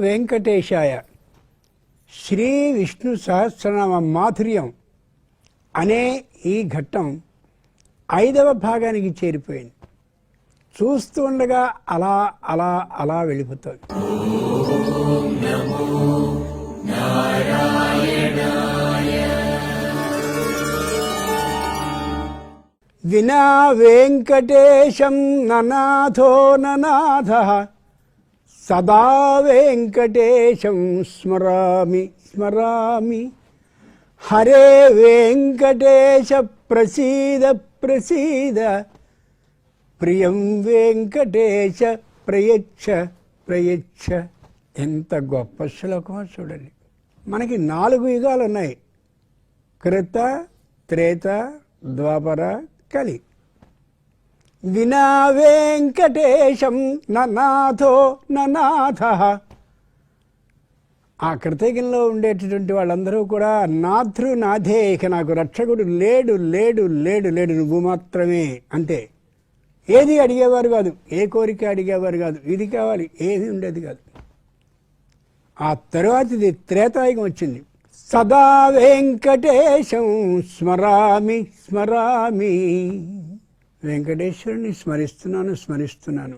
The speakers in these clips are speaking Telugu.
వెంకటేశాయ. శ్రీ విష్ణు సహస్రనామ మాధుర్యం అనే ఈ ఘట్టం ఐదవ భాగానికి చేరిపోయింది. చూస్తూ ఉండగా అలా అలా అలా వెళ్ళిపోతుంది. వినా వెంకటేశం ననాథో ననాథ సదా వెంకటేశం స్మరామి స్మరామి. హరే వెంకటేశ ప్రసీద ప్రసీద. ప్రియం వెంకటేశ ప్రయచ్ఛ ప్రయచ్ఛ ఎంత గొప్ప శ్లోకమో చూడండి. మనకి నాలుగు యుగాలు ఉన్నాయి కృత త్రేత ద్వాపర కలి. వినా వెంకటేశం ననాథో ననాథ. ఆ కృతజ్ఞలో ఉండేటటువంటి వాళ్ళందరూ కూడా నాథృ నాథే ఇక నాకు రక్షకుడు లేడు లేడు లేడు లేడు నువ్వు మాత్రమే అంతే ఏది అడిగేవారు కాదు ఏ కోరిక అడిగేవారు కాదు ఇది కావాలి ఏది ఉండేది కాదు. ఆ తరువాతిది త్రేతాయుగం వచ్చింది. సదా వెంకటేశం స్మరామి స్మరామి వెంకటేశ్వరుని స్మరిస్తున్నాను స్మరిస్తున్నాను.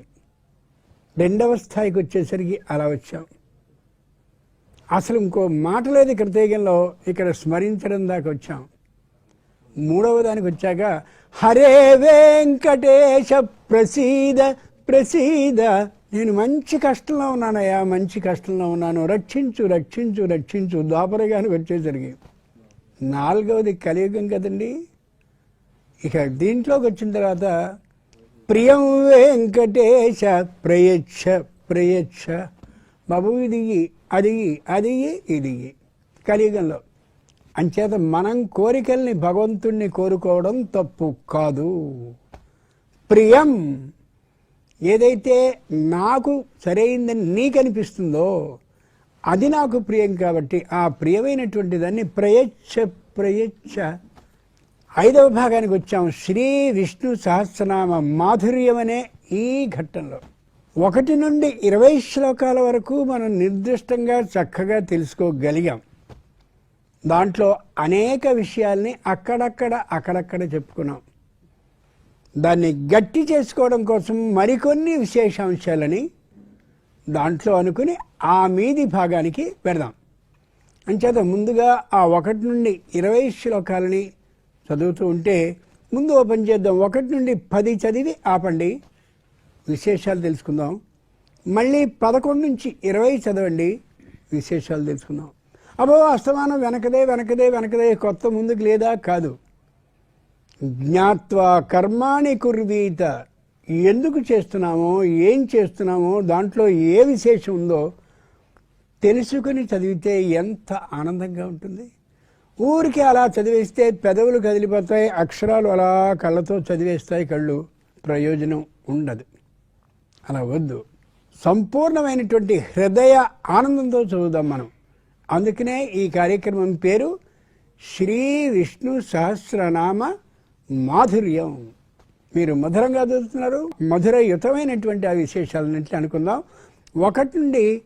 రెండవ స్థాయికి వచ్చేసరికి అలా వచ్చాం. అసలు ఇంకో మాట లేదు కృతజ్ఞంలో ఇక్కడ స్మరించడం దాకా వచ్చాం. మూడవ దానికి వచ్చాక హరే వెంకటేశ ప్రసీద ప్రసీద నేను మంచి కష్టంలో ఉన్నానయ్యా మంచి కష్టంలో ఉన్నాను. రక్షించు రక్షించు రక్షించు. దాపరగానికి వచ్చేసరికి నాలుగవది కలియుగం కదండీ. ఇక దీంట్లోకి వచ్చిన తర్వాత ప్రియం వెంకటేశ ప్రయచ్ఛ ప్రయచ్ఛ బాబు ఇది అది అది ఇది కలియుగంలో. అంచేత మనం కోరికల్ని భగవంతుణ్ణి కోరుకోవడం తప్పు కాదు. ప్రియం ఏదైతే నాకు సరైందని నీకనిపిస్తుందో అది నాకు ప్రియం కాబట్టి ఆ ప్రియమైనటువంటి దాన్ని ప్రయచ్ఛ ప్రయచ్ఛ ఐదవ భాగానికి వచ్చాం. శ్రీ విష్ణు సహస్రనామ మాధుర్యం అనే ఈ ఘట్టంలో. ఒకటి నుండి ఇరవై శ్లోకాల వరకు మనం నిర్దిష్టంగా చక్కగా తెలుసుకోగలిగాం. దాంట్లో అనేక విషయాల్ని అక్కడక్కడ అక్కడక్కడ చెప్పుకున్నాం. దాన్ని గట్టి చేసుకోవడం కోసం మరికొన్ని విశేషాంశాలని దాంట్లో అనుకుని ఆ మీది భాగానికి పెడదాం. అంచేత ముందుగా ఆ ఒకటి నుండి ఇరవై శ్లోకాలని చదువుతూ ఉంటే ముందు ఓపెన్ చేద్దాం. ఒకటి నుండి పది చదివి ఆపండి. విశేషాలు తెలుసుకుందాం. మళ్ళీ పదకొండు నుంచి ఇరవై చదవండి. విశేషాలు తెలుసుకుందాం. అబ్బో అస్తమానం వెనకదే వెనకదే వెనకదే కొత్త ముందుకు లేదా? కాదు. జ్ఞాత్వా కర్మాణి కుర్వీత. ఎందుకు చేస్తున్నామో ఏం చేస్తున్నామో దాంట్లో ఏ విశేషం ఉందో తెలుసుకుని చదివితే ఎంత ఆనందంగా ఉంటుంది. ఊరికి అలా చదివేస్తే పెదవులు కదిలిపోతాయి అక్షరాలు అలా కళ్ళతో చదివేస్తాయి కళ్ళు. ప్రయోజనం ఉండదు. అలా వద్దు. సంపూర్ణమైనటువంటి హృదయ ఆనందంతో చదువుదాం మనం. అందుకనే ఈ కార్యక్రమం పేరు శ్రీ విష్ణు సహస్రనామ మాధుర్యం. మీరు మధురంగా చదువుతున్నారు మధురయుతమైనటువంటి ఆ విశేషాలన్నింటినీ అనుకుందాం. ఒకటి నుండి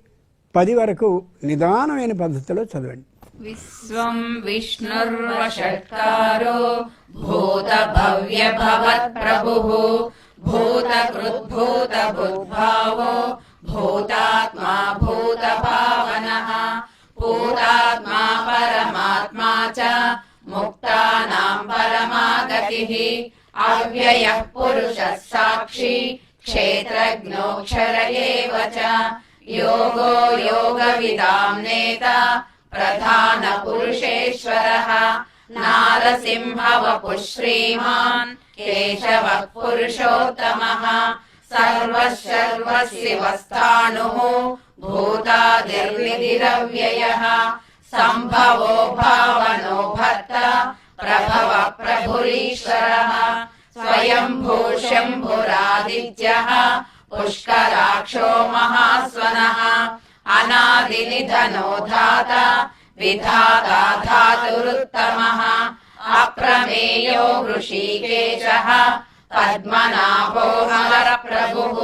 పది వరకు నిదానమైన పద్ధతిలో చదవండి. विश्वम् विष्णुर्वषट्कारो भूतभव्यभवत्प्रभुः भूतकृद्भूतभुद्भावो भूतात्मा भूतभावनः भूतात्मा परमात्मा च मुक्तानाम् परमागतिः अव्ययः पुरुषः साक्षी क्षेत्रज्ञोऽक्षर एव च योगो योगविदाम् नेता प्रधानपुरुषेश्वरः नारसिंहवपुः श्रीमान् केशवः पुरुषोत्तमः सर्वः सर्वशिवस्थाणुः भूतादिर्निधिरव्ययः सम्भवो भावनो भर्ता प्रभव प्रभुरीश्वरः स्वयम्भू शम्भुरादित्यः पुष्कराक्षो महास्वनः अनादिनिधनो धाता विधाता धातुरुत्तमः अप्रमेयो वृषीकेशः पद्मनाभो हरप्रभुः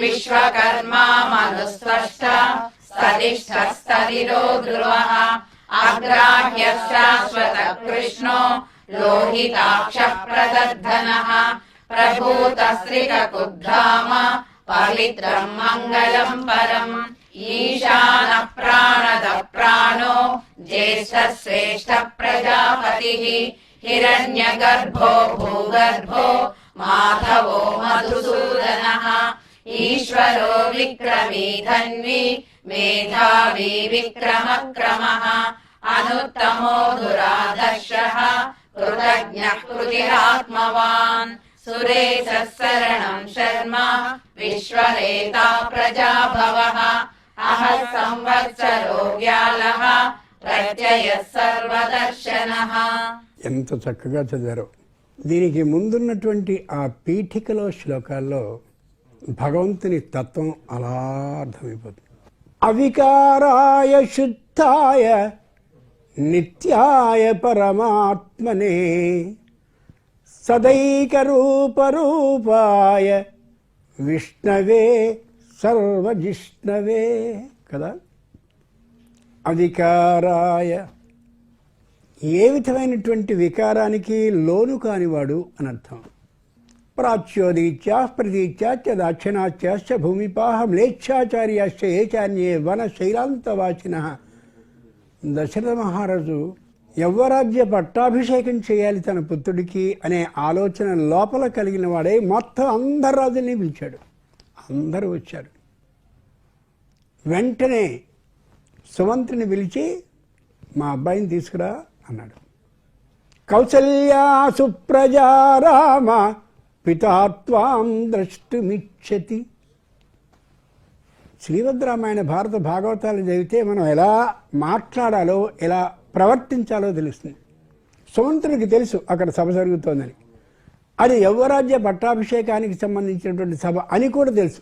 विश्वकर्मा मनुस्पष्ट स्तदिष्ठस्तदिरो ध्रुवः अग्राह्यः शाश्वतः कृष्णो लोहिताक्षः प्रदर्धनः प्रभूतस्त्रिककुद्धाम पवित्रम् मङ्गलम् परम् ईशानः प्राणदः प्राणो ज्येष्ठः श्रेष्ठः प्रजापतिः हिरण्यगर्भो भूगर्भो माधवो मधुसूदनः ईश्वरो विक्रमी धन्वी मेधावी विक्रमक्रमः अनुत्तमो दुरादर्शः कृतज्ञः कृतिरात्मवान् सुरेशः शरणम् शर्म विश्वरेता प्रजाभवः అహ సంవత్సరో ప్రత్యయ ఎంత చక్కగా చదివారు. దీనికి ముందున్నటువంటి ఆ పీఠికలో శ్లోకాల్లో భగవంతుని తత్వం అలా అర్థమైపోతుంది. అవికారాయ శుద్ధాయ నిత్యాయ పరమాత్మనే సదైక రూపరూపాయ విష్ణవే సర్వజిష్ణవే కదా? అధికారాయ. ఏ విధమైనటువంటి వికారానికి లోను కానివాడు అని అర్థం ప్రాచ్యోదీత్యా ప్రతీత్యాచ దాక్షిణాత్యాశ్చ భూమిపాహ మ్లేచ్ఛాచార్యాశ్చ ఏచాన్యే వన శైలాంతవాచిన. దశరథ మహారాజు యవ్వరాజ్య పట్టాభిషేకం చేయాలి తన పుత్రుడికి అనే ఆలోచన లోపల కలిగిన వాడే మొత్తం అందరు పిలిచాడు. అందరూ వచ్చారు. వెంటనే సుమంత్రిని పిలిచి మా అబ్బాయిని తీసుకురా అన్నాడు. కౌసల్యా సుప్రజారామ పితాత్వాం ద్రష్టుమిచ్చతి. శ్రీవద్రామాయణ భారత భాగవతాలు చదివితే మనం ఎలా మాట్లాడాలో ఎలా ప్రవర్తించాలో తెలుస్తుంది. సుమంత్రునికి తెలుసు అక్కడ సభ జరుగుతోందని. అది యవ్వరాజ్య పట్టాభిషేకానికి సంబంధించినటువంటి సభ అని కూడా తెలుసు.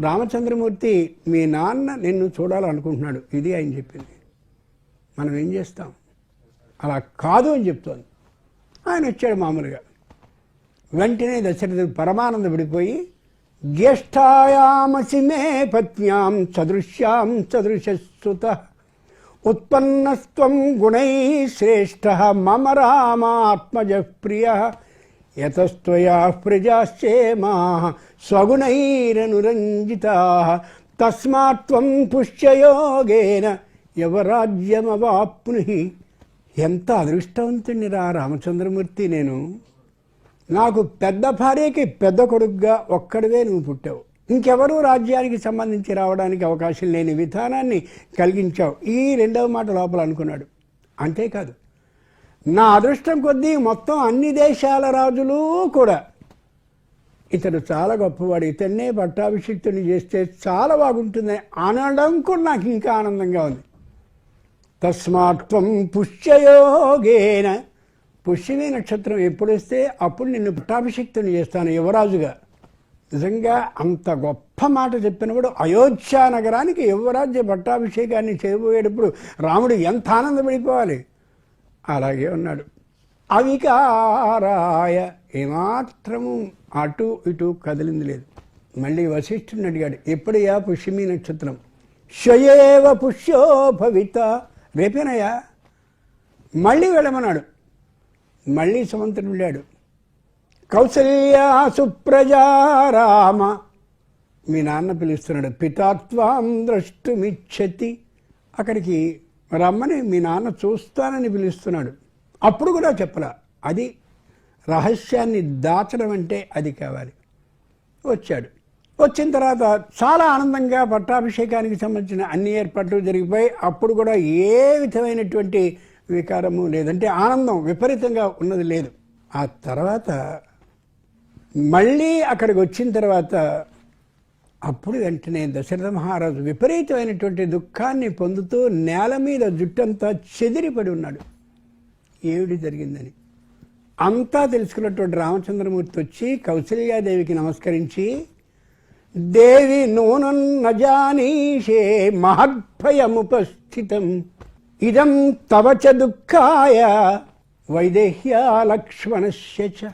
రామచంద్రమూర్తి మీ నాన్న నిన్ను చూడాలనుకుంటున్నాడు. ఇది ఆయన చెప్పింది. మనం ఏం చేస్తాం? అలా కాదు అని చెప్తోంది. ఆయన వచ్చాడు మామూలుగా. వెంటనే దశరథుడు పరమానంద పడిపోయి జ్యేష్ఠాయామసి మే పత్న్యాం సదృశ్యాం సదృశశ్రుత ఉత్పన్నస్త్వం గుణై శ్రేష్ఠ మమ రామాత్మజ ప్రియ యతస్త్వయా ప్రజాశ్చేమా స్వగుణైరనురంజిత తస్మాత్వం పుష్యయోగేన యవరాజ్యమవాప్నుహి. ఎంత అదృష్టవంతుని రా రామచంద్రమూర్తి నేను. నాకు పెద్ద భార్యకి పెద్ద కొడుకుగా ఒక్కడివే నువ్వు పుట్టావు. ఇంకెవరూ రాజ్యానికి సంబంధించి రావడానికి అవకాశం లేని విధానాన్ని కలిగించావు. ఈ రెండవ మాట లోపల అనుకున్నాడు. అంతేకాదు నా అదృష్టం కొద్దీ మొత్తం అన్ని దేశాల రాజులు కూడా. ఇతడు చాలా గొప్పవాడు ఇతన్నే పట్టాభిషిక్తుని చేస్తే చాలా బాగుంటుంది. అనడం కూడా నాకు ఇంకా ఆనందంగా ఉంది. తస్మాత్వం పుష్యయోగేన. పుష్యమి నక్షత్రం ఎప్పుడు వస్తే అప్పుడు నిన్ను పట్టాభిషిక్తుని చేస్తాను యువరాజుగా. నిజంగా అంత గొప్ప మాట చెప్పినప్పుడు అయోధ్య నగరానికి యువరాజ్య పట్టాభిషేకాన్ని చేయబోయేటప్పుడు రాముడు ఎంత ఆనందపడిపోవాలి? అలాగే ఉన్నాడు. అవికారాయ ఏమాత్రము అటు ఇటు కదిలింది లేదు. మళ్ళీ వశిష్ఠుని అడిగాడు ఎప్పుడయ్యా పుష్యమి నక్షత్రం? షయేవ పుష్యో భవిత రేపేనయ్యా? మళ్ళీ వెళ్ళమన్నాడు. మళ్ళీ సమంతుడు వెళ్ళాడు. కౌసల్యా సుప్రజారామ మీ నాన్న పిలుస్తున్నాడు. పితాత్వాం ద్రష్టుమిచ్చతి అక్కడికి రమ్మని మీ నాన్న చూస్తానని పిలుస్తున్నాడు. అప్పుడు కూడా చెప్పలా. అది రహస్యాన్ని దాచడం అంటే అది కావాలి. వచ్చాడు. వచ్చిన తర్వాత చాలా ఆనందంగా పట్టాభిషేకానికి సంబంధించిన అన్ని ఏర్పాట్లు జరిగిపోయి అప్పుడు కూడా ఏ విధమైనటువంటి వికారము లేదంటే ఆనందం విపరీతంగా ఉన్నది లేదు. ఆ తర్వాత మళ్ళీ అక్కడికి వచ్చిన తర్వాత అప్పుడు వెంటనే దశరథ మహారాజు విపరీతమైనటువంటి దుఃఖాన్ని పొందుతూ నేల మీద జుట్టంతా చెదిరిపడి ఉన్నాడు. ఏమిటి జరిగిందని? అంతా తెలుసుకున్నటువంటి రామచంద్రమూర్తి వచ్చి కౌసల్యాదేవికి నమస్కరించి దేవి నూనన్న జానీషే మహద్భయముపస్థితం. ఇదం తవచ దుఃఖాయ వైదేహ్య లక్ష్మణస్య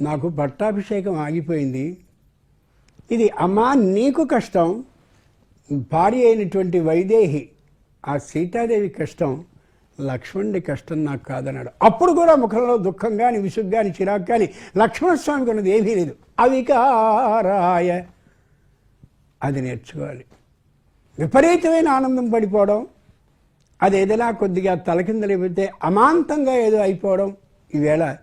నాకు పట్టాభిషేకం ఆగిపోయింది. ఇది అమ్మా నీకు కష్టం. భార్య అయినటువంటి వైదేహి ఆ సీతాదేవి కష్టం. లక్ష్మణుడి కష్టం నాకు కాదన్నాడు. అప్పుడు కూడా ముఖంలో దుఃఖం కానీ విసుగు కానీ చిరాకు కానీ లక్ష్మణస్వామికి ఉన్నది ఏమీ లేదు. అవికారాయ. అది నేర్చుకోవాలి. విపరీతమైన ఆనందం పడిపోవడం అది ఏదైనా కొద్దిగా తలకిందలైపోతే అమాంతంగా ఏదో అయిపోవడం ఈవేళ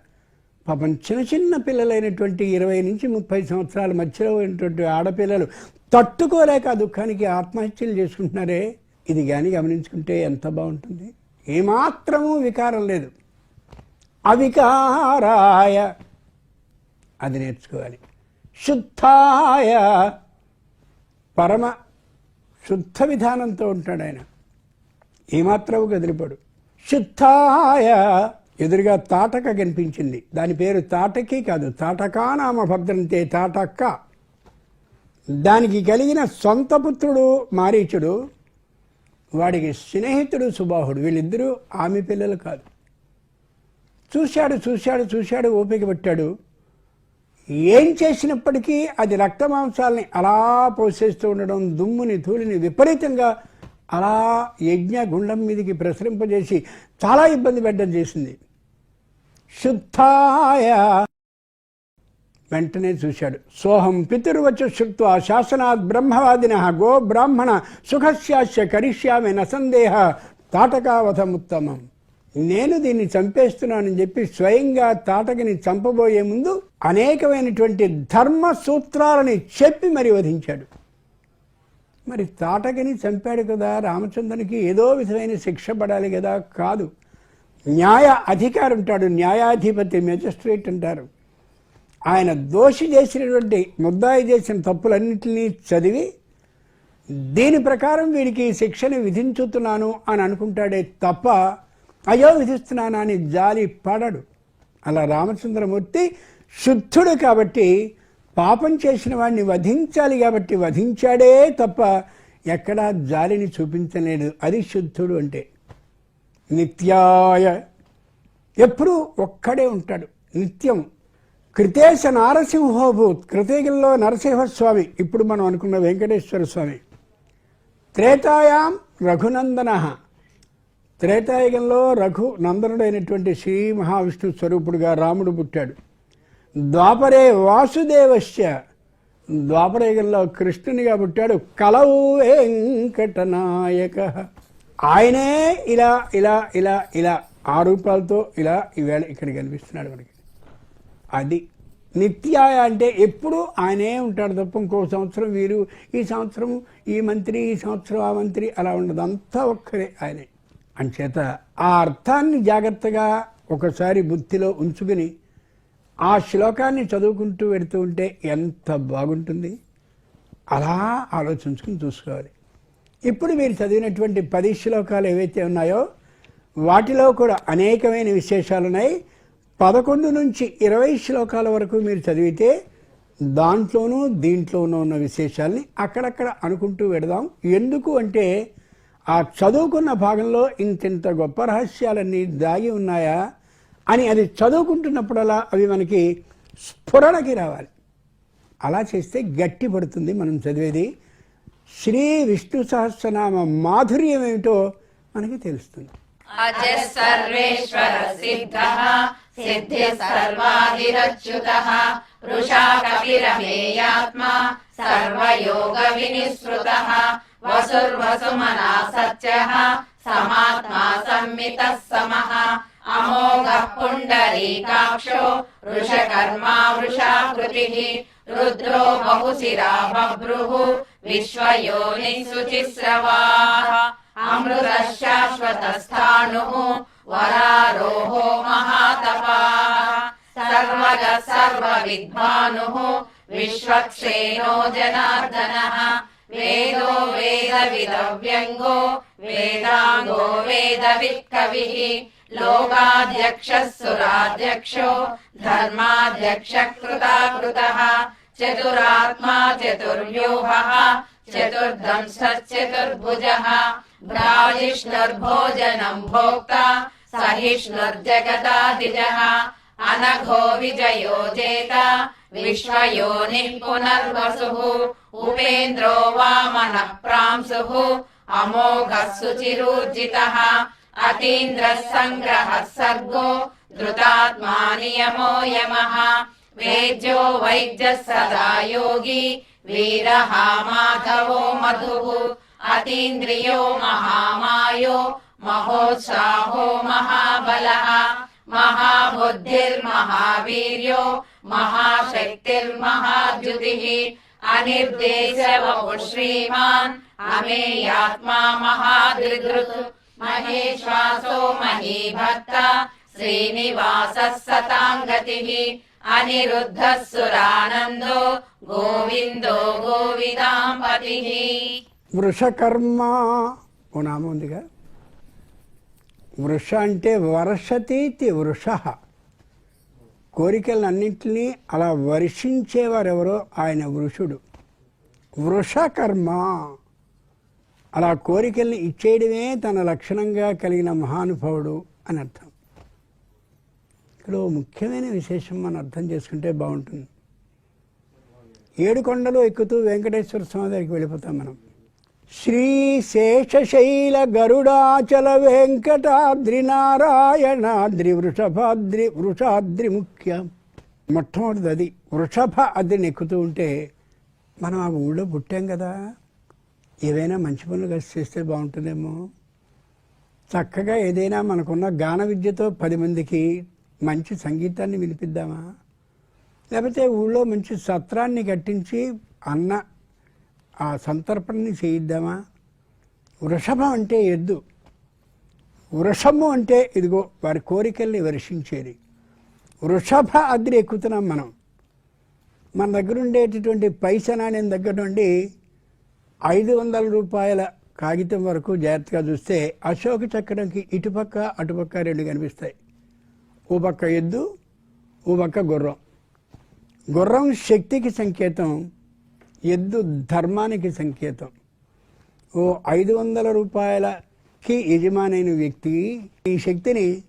పాపం చిన్న చిన్న పిల్లలైనటువంటి ఇరవై నుంచి ముప్పై సంవత్సరాల మధ్యలో ఉన్నటువంటి ఆడపిల్లలు తట్టుకోలేక ఆ దుఃఖానికి ఆత్మహత్యలు చేసుకుంటున్నారే? ఇది కానీ గమనించుకుంటే ఎంత బాగుంటుంది? ఏమాత్రము వికారం లేదు. అవికారాయ. అది నేర్చుకోవాలి. శుద్ధాయ. పరమ శుద్ధ విధానంతో ఉంటాడు ఆయన. ఏమాత్రము కదిలిపడు. శుద్ధాయ. ఎదురుగా తాటక కనిపించింది. దాని పేరు తాటకి కాదు తాటకా నామ భద్రంతే తాటక్క. దానికి కలిగిన సొంత పుత్రుడు మారీచుడు వాడికి స్నేహితుడు సుబాహుడు వీళ్ళిద్దరూ ఆమె పిల్లలు కాదు. చూశాడు చూశాడు చూశాడు ఓపిక పెట్టాడు. ఏం చేసినప్పటికీ అది రక్త మాంసాలని అలా పోసేస్తూ ఉండడం దుమ్ముని ధూళిని విపరీతంగా అలా యజ్ఞ గుండం మీదకి ప్రసరింపజేసి చాలా ఇబ్బంది పెట్టడం చేసింది. శుద్ధాయ. వెంటనే చూశాడు. సోహం పితుర్వచ శుక్త్వా శాసనాత్ బ్రహ్మవాదిన గో బ్రాహ్మణ సుఖస్యాస్య కరిష్యామి నసందేహ తాటకావధముత్తమం. నేను దీన్ని చంపేస్తున్నానని చెప్పి స్వయంగా తాటకిని చంపబోయే ముందు అనేకమైనటువంటి ధర్మ సూత్రాలని చెప్పి మరి వధించాడు. మరి తాటకిని చంపాడు కదా రామచంద్రునికి ఏదో విధమైన శిక్ష పడాలి కదా కాదు. న్యాయ అధికారి ఉంటాడు న్యాయాధిపతి మెజిస్ట్రేట్ అంటారు. ఆయన దోషి చేసినటువంటి ముద్దాయి చేసిన తప్పులన్నింటినీ చదివి దీని ప్రకారం వీడికి శిక్షను విధించుతున్నాను అని అనుకుంటాడే తప్ప అయ్యో విధిస్తున్నానని అని జాలి పడడు. అలా రామచంద్రమూర్తి శుద్ధుడు కాబట్టి పాపం చేసిన వాడిని వధించాలి కాబట్టి వధించాడే తప్ప ఎక్కడా జాలిని చూపించలేదు అది శుద్ధుడు అంటే. నిత్యాయ. ఎప్పుడూ ఒక్కడే ఉంటాడు. నిత్యం. కృతేశ నారసింహోభూత్ కృతయుగంలో నరసింహస్వామి. ఇప్పుడు మనం అనుకున్న వెంకటేశ్వర స్వామి. త్రేతాయాం రఘునందన. త్రేతాయుగంలో రఘు నందనుడైనటువంటి శ్రీ మహావిష్ణు స్వరూపుడుగా రాముడు పుట్టాడు. ద్వాపరే వాసుదేవశ్చ. ద్వాపరయుగంలో కృష్ణునిగా పుట్టాడు కలవు వెంకటనాయక. ఆయనే ఇలా ఇలా ఇలా ఇలా ఆ రూపాలతో ఇలా ఈవేళ ఇక్కడ కనిపిస్తున్నాడు మనకి. అది నిత్యాయ అంటే ఎప్పుడు ఆయనే ఉంటాడు తప్ప ఇంకో సంవత్సరం వీరు ఈ సంవత్సరం ఈ మంత్రి ఈ సంవత్సరం ఆ మంత్రి అలా ఉండదు. అంతా ఒక్కరే ఆయనే. అంచేత ఆ అర్థాన్ని జాగ్రత్తగా ఒకసారి బుద్ధిలో ఉంచుకుని ఆ శ్లోకాన్ని చదువుకుంటూ వెడుతూ ఉంటే ఎంత బాగుంటుంది? అలా ఆలోచించుకుని చూసుకోవాలి. ఇప్పుడు మీరు చదివినటువంటి పది శ్లోకాలు ఏవైతే ఉన్నాయో వాటిలో కూడా అనేకమైన విశేషాలు ఉన్నాయి. పదకొండు నుంచి ఇరవై శ్లోకాల వరకు మీరు చదివితే దాంట్లోనూ దీంట్లోనూ ఉన్న విశేషాల్ని అక్కడక్కడ అనుకుంటూ వెడదాం. ఎందుకు అంటే ఆ చదువుకున్న భాగంలో ఇంతింత గొప్ప రహస్యాలన్నీ దాగి ఉన్నాయా? అని అది చదువుకుంటున్నప్పుడల్లా అవి మనకి స్ఫురణకి రావాలి. అలా చేస్తే గట్టి పడుతుంది మనం చదివేది. శ్రీ విష్ణు సహస్రనామ మాధుర్యం ఏమిటో మనకి తెలుస్తుంది. సమాత్మా సంమిత సమః सर्वयोगविनिःसृतः वसुर्वसुमना सत्यः समात्मा संमितः समः अमोघः पुण्डरीकाक्षो वृषकर्मा वृषाकृतिः रुद्रो बहुशिरा बभ्रुः विश्वयोनिः शुचिस्रवाः अमृतः शाश्वतस्थाणुः वरारोहो महातपाः सर्वगः सर्वविद्वानुः विश्वक्सेनो जनार्दनः वेदो वेदविदव्यङ्गो वेदाङ्गो वेदवित्कविः लोकाध्यक्षः सुराध्यक्षो धर्माध्यक्षः कृताकृतः चतुरात्मा चतुर्व्यूहः चतुर्दंशश्चतुर्भुजः भ्राजिष्णुर्भोजनम् भोक्ता सहिष्णुर्जगदादिजः अनघो विजयो जेता विश्वयोनिः पुनर्वसुः उपेन्द्रो वामनः प्रांसुः अमोघः सुचिरूर्जितः अतीन्द्रः सङ्ग्रहः सर्गो धृतात्मा नियमो यमः वेद्यो वैद्यः सदा योगी वीरः माधवो मधुः अतीन्द्रियो महामायो महोत्साहो महाबलः महाबुद्धिर्महावीर्यो महाशक्तिर्महाद्युतिः अनिर्देशवपुः श्रीमान् अमेयात्मा महादृदृक् महेश्वासो महीभक्ता श्रीनिवासः सताम् गतिः अनिरुद्धः सुरानन्दो गोविन्दो गोविदाम् पतिः వృషకర్మ ఓ నామం ఉందిగా వృష అంటే వర్షతీతి వృష కోరికలన్నింటినీ అలా వర్షించేవారెవరో ఆయన వృషుడు. వృషకర్మ అలా కోరికల్ని ఇచ్చేయడమే తన లక్షణంగా కలిగిన మహానుభావుడు అని అర్థం. ఇక్కడ ముఖ్యమైన విశేషం మనం అర్థం చేసుకుంటే బాగుంటుంది. ఏడు కొండలు ఎక్కుతూ వెంకటేశ్వర స్వామి దగ్గరికి వెళ్ళిపోతాం మనం. శ్రీ శేషశైల గరుడాచల వెంకటాద్రి నారాయణాద్రి వృషభాద్రి వృషాద్రి ముఖ్య మొట్టమొదటిది అది వృషభ అద్రిని ఎక్కుతూ ఉంటే మనం ఆ ఊళ్ళో పుట్టాం కదా. ఏవైనా మంచి పనులు కలిసి చేస్తే బాగుంటుందేమో. చక్కగా ఏదైనా మనకున్న గాన విద్యతో పది మందికి మంచి సంగీతాన్ని వినిపిద్దామా? లేకపోతే ఊళ్ళో మంచి సత్రాన్ని కట్టించి అన్న ఆ సంతర్పణని చేయిద్దామా? వృషభం అంటే ఎద్దు. వృషము అంటే ఇదిగో వారి కోరికల్ని వర్షించేది వృషభ అద్రి ఎక్కుతున్నాం మనం. మన దగ్గర ఉండేటటువంటి పైస నాణ్యం దగ్గర నుండి ఐదు వందల రూపాయల కాగితం వరకు జాగ్రత్తగా చూస్తే అశోక చక్రంకి ఇటుపక్క అటుపక్క రెండు కనిపిస్తాయి. ఓ పక్క ఎద్దు ఓ పక్క గుర్రం. గుర్రం శక్తికి సంకేతం. ఎద్దు ధర్మానికి సంకేతం. ఓ ఐదు వందల రూపాయలకి యజమానైన వ్యక్తి ఈ శక్తిని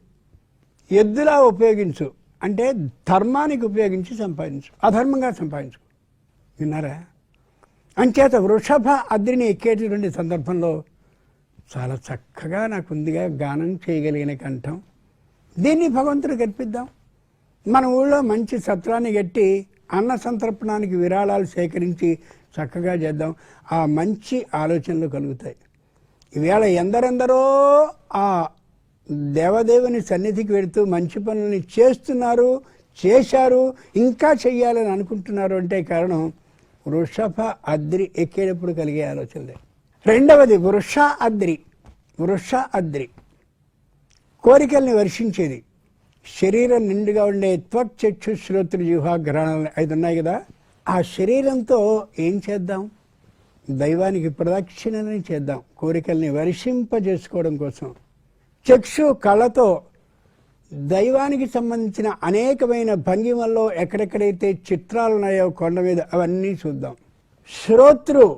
ఎద్దులా ఉపయోగించు. అంటే ధర్మానికి ఉపయోగించి సంపాదించు. అధర్మంగా సంపాదించు. విన్నారా? అంచేత వృషభ అద్రిని ఎక్కేటటువంటి సందర్భంలో చాలా చక్కగా నాకు ఉందిగా గానం చేయగలిగిన కంఠం. దీన్ని భగవంతుడికి కల్పిద్దాం. మన ఊళ్ళో మంచి సత్రాన్ని కట్టి అన్న సంతర్పణానికి విరాళాలు సేకరించి చక్కగా చేద్దాం. ఆ మంచి ఆలోచనలు కలుగుతాయి. ఈవేళ ఎందరెందరో ఆ దేవదేవుని సన్నిధికి వెళుతూ మంచి పనులని చేస్తున్నారు చేశారు ఇంకా చెయ్యాలని అనుకుంటున్నారు అంటే కారణం వృషభ అద్రి ఎక్కేటప్పుడు కలిగే ఆలోచనలే. రెండవది వృష అద్రి వృష అద్రి కోరికల్ని వర్షించేది. శరీరం నిండుగా ఉండే త్వక్ చక్షు శ్రోతులు జిహ్వ గ్రహణాలు ఐదు ఉన్నాయి కదా. ఆ శరీరంతో ఏం చేద్దాం? దైవానికి ప్రదక్షిణని చేద్దాం. కోరికల్ని వర్షింపజేసుకోవడం కోసం. చక్షు కళ్ళతో దైవానికి సంబంధించిన అనేకమైన భంగిమల్లో ఎక్కడెక్కడైతే చిత్రాలు ఉన్నాయో కొండ మీద అవన్నీ చూద్దాం. శ్రోతృ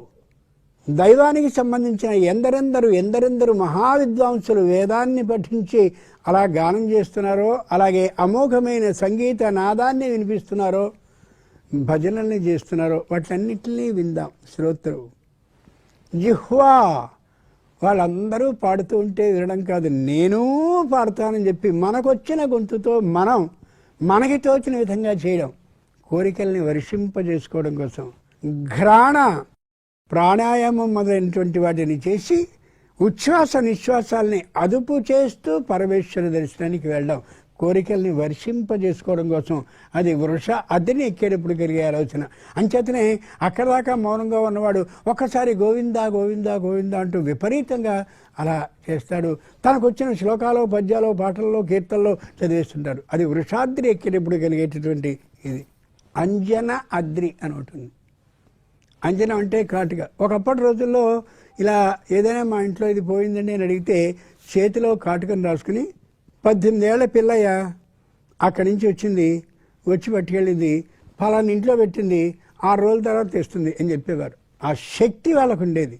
దైవానికి సంబంధించిన ఎందరెందరు ఎందరెందరు మహావిద్వాంసులు వేదాన్ని పఠించి అలా గానం చేస్తున్నారో అలాగే అమోఘమైన సంగీత నాదాన్ని వినిపిస్తున్నారో భజనల్ని చేస్తున్నారో వాటన్నిటినీ విందాం. శ్రోత్రు జిహ్వా వాళ్ళందరూ పాడుతూ ఉంటే వినడం కాదు. నేను పాడతానని చెప్పి మనకొచ్చిన గొంతుతో మనం మనకి తోచిన విధంగా చేయడం కోరికల్ని వర్షింపజేసుకోవడం కోసం. ఘ్రాణ ప్రాణాయామం మొదలైనటువంటి వాటిని చేసి ఉచ్ఛ్వాస నిశ్వాసాలని అదుపు చేస్తూ పరమేశ్వర దర్శనానికి వెళ్ళడం కోరికల్ని వర్షింపజేసుకోవడం కోసం అది వృష అద్దెని ఎక్కేటప్పుడు కలిగే ఆలోచన. అంచేతనే అక్కడ దాకా మౌనంగా ఉన్నవాడు ఒక్కసారి గోవిందా గోవిందా గోవిందా అంటూ విపరీతంగా అలా చేస్తాడు. తనకు వచ్చిన శ్లోకాలు పద్యాలు పాటల్లో కీర్తనలో చదివేస్తుంటాడు. అది వృషాద్రి ఎక్కేటప్పుడు కలిగేటటువంటి ఇది. అంజన అద్రి అని ఉంటుంది అంజనం అంటే కాటుగా ఒకప్పటి రోజుల్లో ఇలా ఏదైనా మా ఇంట్లో ఇది పోయిందండి అని అడిగితే చేతిలో కాటుకను రాసుకుని పద్దెనిమిదేళ్ళ పిల్లయ్య అక్కడి నుంచి వచ్చింది వచ్చి పట్టుకెళ్ళింది ఫలాని ఇంట్లో పెట్టింది ఆరు రోజుల తర్వాత తెస్తుంది అని చెప్పేవారు. ఆ శక్తి వాళ్ళకు ఉండేది.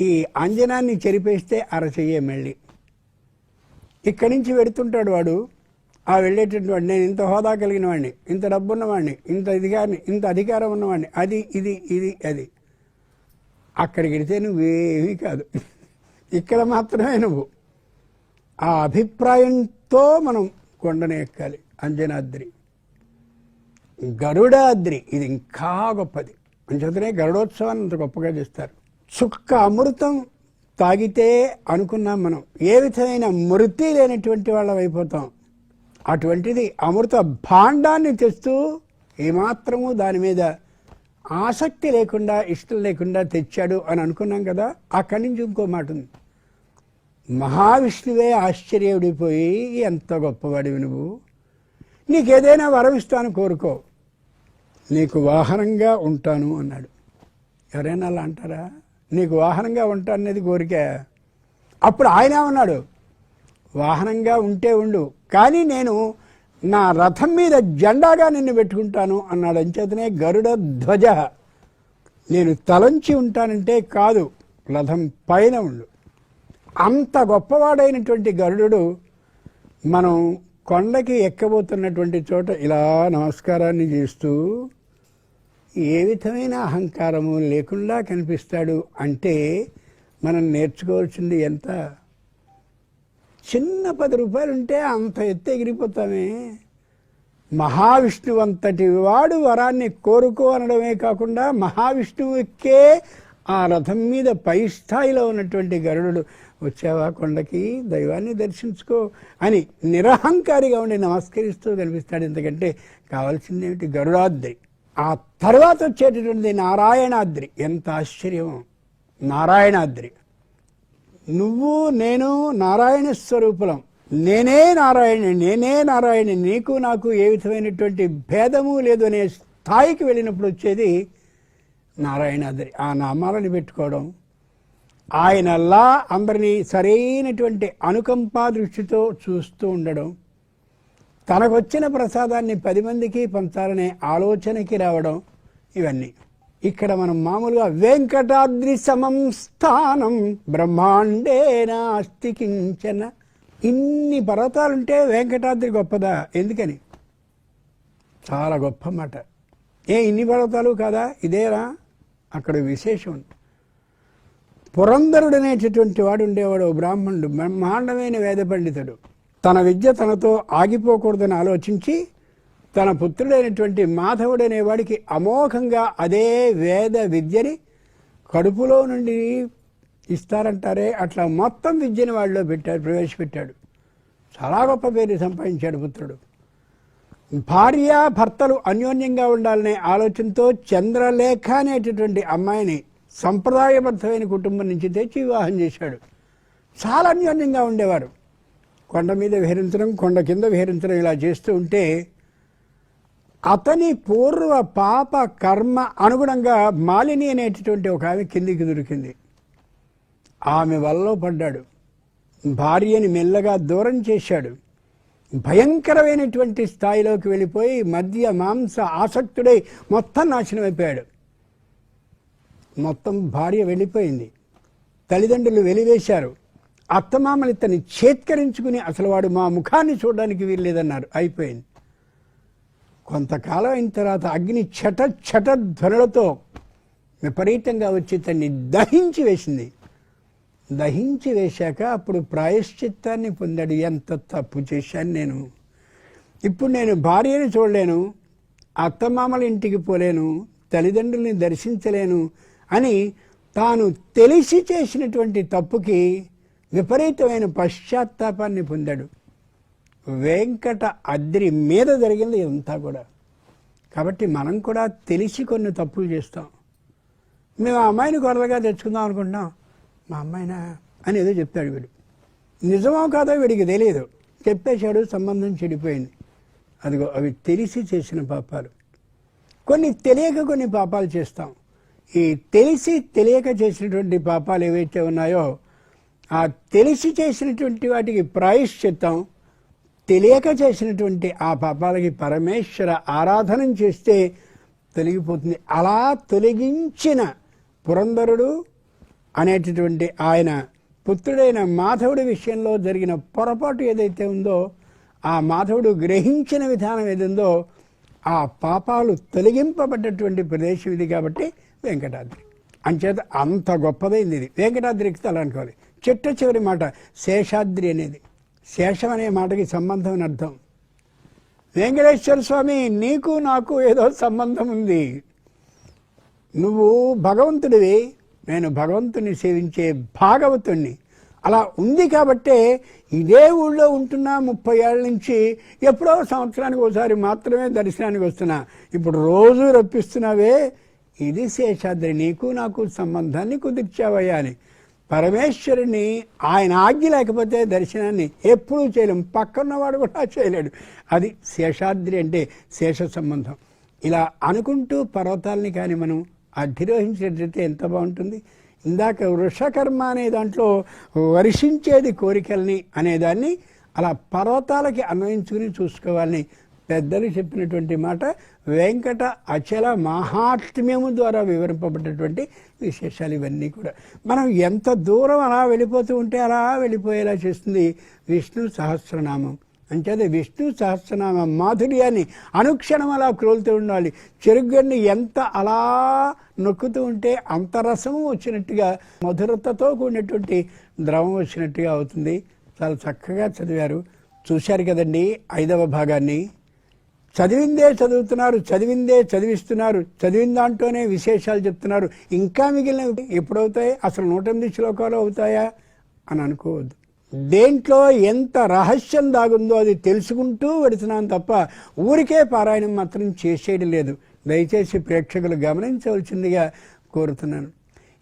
ఈ అంజనాన్ని చెరిపేస్తే అరచెయ్యే మళ్ళీ. ఇక్కడి నుంచి వెడుతుంటాడు వాడు ఆ వెళ్ళేటటువంటి నేను ఇంత హోదా కలిగిన వాడిని ఇంత డబ్బు ఉన్నవాడిని ఇంత అధికారిని ఇంత అధికారం ఉన్నవాడిని అది ఇది ఇది అది. అక్కడికి వెళితే నువ్వేమీ కాదు. ఇక్కడ మాత్రమే నువ్వు. ఆ అభిప్రాయంతో మనం కొండను ఎక్కాలి. అంజనాద్రి. గరుడాద్రి. ఇది ఇంకా గొప్పది. అంచేతనే గరుడోత్సవాన్ని అంత గొప్పగా చేస్తారు. చుక్క అమృతం తాగితే అనుకున్నాం మనం. ఏ విధమైన మృతి లేనటువంటి వాళ్ళం అయిపోతాం. అటువంటిది అమృత భాండాన్ని తెస్తూ ఏమాత్రము దాని మీద ఆసక్తి లేకుండా ఇష్టం లేకుండా తెచ్చాడు అని అనుకున్నాం కదా అక్కడి నుంచి ఇంకో మాట ఉంది. మహావిష్ణువే ఆశ్చర్యపడిపోయి ఎంత గొప్పవాడివి నువ్వు. నీకేదైనా వరం ఇస్తాను కోరుకో. నీకు వాహనంగా ఉంటాను అన్నాడు. ఎవరైనా అలా అంటారా? నీకు వాహనంగా ఉంటాను అనేది కోరిక. అప్పుడు ఆయన ఉన్నాడు వాహనంగా ఉంటే ఉండు. కానీ నేను నా రథం మీద జెండాగా నిన్ను పెట్టుకుంటాను అన్నాడు. అంచేతనే గరుడ ధ్వజ. నేను తలంచి ఉంటానంటే కాదు రథం పైన ఉండు. అంత గొప్పవాడైనటువంటి గరుడు మనం కొండకి ఎక్కబోతున్నటువంటి చోట ఇలా నమస్కారాన్ని చేస్తూ ఏ విధమైన అహంకారము లేకుండా కనిపిస్తాడు అంటే మనం నేర్చుకోవాల్సింది ఎంత? చిన్న పది రూపాయలు ఉంటే అంత ఎత్తు ఎగిరిపోతామే. మహావిష్ణువు అంతటి వాడు వరాన్ని కోరుకో అనడమే కాకుండా మహావిష్ణువుకే ఆ రథం మీద పై స్థాయిలో ఉన్నటువంటి గరుడు వచ్చావా కొండకి? దైవాన్ని దర్శించుకో అని నిరహంకారిగా ఉండి నమస్కరిస్తూ కనిపిస్తాడు. ఎందుకంటే కావాల్సిందేమిటి? గరుడాద్రి. ఆ తర్వాత వచ్చేటటువంటి నారాయణాద్రి. ఎంత ఆశ్చర్యం నారాయణాద్రి. నువ్వు నేను నారాయణ స్వరూపులం. నేనే నారాయణ నేనే నారాయణ నీకు నాకు ఏ విధమైనటువంటి భేదము లేదు అనే స్థాయికి వెళ్ళినప్పుడు వచ్చేది నారాయణాద్రి ఆ నామాలను పెట్టుకోవడం. ఆయనల్లా అందరినీ సరైనటువంటి అనుకంపా దృష్టితో చూస్తూ ఉండడం. తనకొచ్చిన ప్రసాదాన్ని పది మందికి పంచాలనే ఆలోచనకి రావడం. ఇవన్నీ. ఇక్కడ మనం మామూలుగా వెంకటాద్రి సమం స్థానం బ్రహ్మాండే నాస్తి కించన. ఇన్ని పర్వతాలుంటే వెంకటాద్రి గొప్పదా? ఎందుకని? చాలా గొప్ప మాట ఏ ఇన్ని పర్వతాలు కాదా? ఇదేరా? అక్కడ విశేషం. ఉంది పురంధరుడు అనేటటువంటి వాడు ఉండేవాడు ఓ బ్రాహ్మణుడు బ్రహ్మాండమైన వేద పండితుడు. తన విద్య తనతో ఆగిపోకూడదని ఆలోచించి తన పుత్రుడైనటువంటి మాధవుడు అనేవాడికి అమోఘంగా అదే వేద విద్యని కడుపులో నుండి ఇస్తారంటారే అట్లా మొత్తం విద్యని వాళ్ళలో పెట్టాడు ప్రవేశపెట్టాడు. చాలా గొప్ప పేరు సంపాదించాడు పుత్రుడు. భార్య భర్తలు అన్యోన్యంగా ఉండాలనే ఆలోచనతో చంద్రలేఖ అనేటటువంటి అమ్మాయిని సంప్రదాయబద్ధమైన కుటుంబం నుంచి తెచ్చి వివాహం చేశాడు. చాలా అన్యోన్యంగా ఉండేవారు. కొండ మీద విహరించడం కొండ కింద విహరించడం ఇలా చేస్తూ ఉంటే అతని పూర్వ పాప కర్మ అనుగుణంగా మాలిని అనేటటువంటి ఒక ఆమె కిందికి దొరికింది. ఆమె వల్ల పడ్డాడు. భార్యని మెల్లగా దూరం చేశాడు. భయంకరమైనటువంటి స్థాయిలోకి వెళ్ళిపోయి మద్య మాంస ఆసక్తుడై మొత్తం నాశనం అయిపోయాడు. మొత్తం భార్య వెళ్ళిపోయింది. తల్లిదండ్రులు వెలివేశారు. అత్తమామలు ఇతన్ని చేత్కరించుకుని అసలు వాడు మా ముఖాన్ని చూడడానికి వీల్లేదన్నారు. అయిపోయింది. కొంతకాలం అయిన తర్వాత అగ్ని చట చట ధ్వనులతో విపరీతంగా వచ్చి తన్ని దహించి వేసింది. దహించి వేశాక అప్పుడు ప్రాయశ్చిత్తాన్ని పొందాడు ఎంత తప్పు చేశాను నేను. ఇప్పుడు నేను భార్యని చూడలేను అత్తమామల ఇంటికి పోలేను తల్లిదండ్రుల్ని దర్శించలేను అని తాను తెలిసి చేసినటువంటి తప్పుకి విపరీతమైన పశ్చాత్తాపాన్ని పొందాడు. వెంకట అద్రి మీద జరిగింది ఇదంతా కూడా. కాబట్టి మనం కూడా తెలిసి కొన్ని తప్పులు చేస్తాం. మేము ఆ అమ్మాయిని కొరలుగా తెచ్చుకుందాం అనుకుంటున్నాం. మా అమ్మాయినా అని ఏదో చెప్తాడు వీడు. నిజమో కాదో వీడికి తెలియదు చెప్పేశాడు సంబంధం చెడిపోయింది. అదిగో అవి తెలిసి చేసిన పాపాలు. కొన్ని తెలియక కొన్ని పాపాలు చేస్తాం. ఈ తెలిసి తెలియక చేసినటువంటి పాపాలు ఏవైతే ఉన్నాయో ఆ తెలిసి చేసినటువంటి వాటికి ప్రాయశ్చిత్తం తెలియక చేసినటువంటి ఆ పాపాలకి పరమేశ్వర ఆరాధన చేస్తే తొలగిపోతుంది. అలా తొలగించిన పురంధరుడు అనేటటువంటి ఆయన పుత్రుడైన మాధవుడి విషయంలో జరిగిన పొరపాటు ఏదైతే ఉందో ఆ మాధవుడు గ్రహించిన విధానం ఏదిందో ఆ పాపాలు తొలగింపబడ్డటువంటి ప్రదేశం ఇది కాబట్టి వెంకటాద్రి. అంచేత అంత గొప్పదైంది ఇది. వెంకటాద్రికి తల అనుకోవాలి. చిట్ట చివరి మాట శేషాద్రి అనేది. శేషం అనే మాటకి సంబంధం అని అర్థం. వెంకటేశ్వర స్వామి నీకు నాకు ఏదో సంబంధం ఉంది. నువ్వు భగవంతుడివి నేను భగవంతుని సేవించే భాగవతుణ్ణి. అలా ఉంది కాబట్టే ఇదే ఊళ్ళో ఉంటున్నా ముప్పై ఏళ్ళ నుంచి ఎప్పుడో సంవత్సరానికి ఒకసారి మాత్రమే దర్శనానికి వస్తున్నా. ఇప్పుడు రోజు రప్పిస్తున్నావే ఇది శేషాద్రి నీకు నాకు సంబంధాన్ని కుదిర్చావయ్యా అని. పరమేశ్వరుని ఆయన ఆజ్ఞ లేకపోతే దర్శనాన్ని ఎప్పుడూ చేయలేం. పక్కన్నవాడు కూడా చేయలేడు. అది శేషాద్రి అంటే శేష సంబంధం. ఇలా అనుకుంటూ పర్వతాలని కానీ మనం అధిరోహించినట్లయితే ఎంత బాగుంటుంది. ఇందాక వృషకర్మ అనే దాంట్లో వర్షించేది కోరికల్ని అనేదాన్ని అలా పర్వతాలకి అన్వయించుకుని చూసుకోవాలని పెద్దలు చెప్పినటువంటి మాట వెంకట అచల మహాత్మ్యము ద్వారా వివరింపబడ్డటువంటి విశేషాలు ఇవన్నీ కూడా. మనం ఎంత దూరం అలా వెళ్ళిపోతూ ఉంటే అలా వెళ్ళిపోయేలా చేస్తుంది విష్ణు సహస్రనామం. అంచేది విష్ణు సహస్రనామ మాధుర్యాన్ని అనుక్షణం అలా క్రోలుతూ ఉండాలి. చెరుగడ్ని ఎంత అలా నొక్కుతూ ఉంటే అంతరసము వచ్చినట్టుగా మధురతతో కూడినటువంటి ద్రవం వచ్చినట్టుగా అవుతుంది. చాలా చక్కగా చదివారు. చూశారు కదండి ఐదవ భాగాన్ని. చదివిందే చదువుతున్నారు చదివిందే చదివిస్తున్నారు చదివిన దాంట్లోనే విశేషాలు చెప్తున్నారు. ఇంకా మిగిలినవి ఎప్పుడవుతాయి? అసలు నూట ఎనిమిది శ్లోకాలు అవుతాయా? అని అనుకోవద్దు. దేంట్లో ఎంత రహస్యం దాగుందో అది తెలుసుకుంటూ వెడుతున్నాను తప్ప ఊరికే పారాయణం మాత్రం చేసేయడం లేదు. దయచేసి ప్రేక్షకులు గమనించవలసిందిగా కోరుతున్నాను.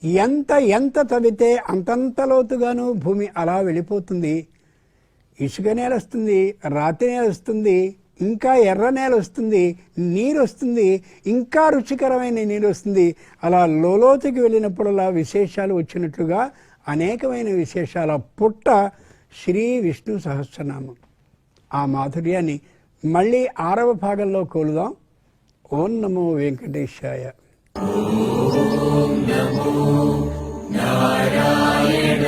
ఎంత ఎంత తవ్వితే అంతంత లోతుగాను భూమి అలా వెళ్ళిపోతుంది. ఇసుక నేల వస్తుంది రాతి నేల వస్తుంది ఇంకా ఎర్ర నేల వస్తుంది నీరు వస్తుంది ఇంకా రుచికరమైన నీరు వస్తుంది. అలా లోలోతుకి వెళ్ళినప్పుడల్లా విశేషాలు వచ్చినట్లుగా అనేకమైన విశేషాల పుట్ట శ్రీ విష్ణు సహస్రనామం. ఆ మాధుర్యాన్ని మళ్ళీ ఆరవ భాగంలో కోలుదాం. ఓం నమో వెంకటేశాయ. ఓం నమో నారాయణ.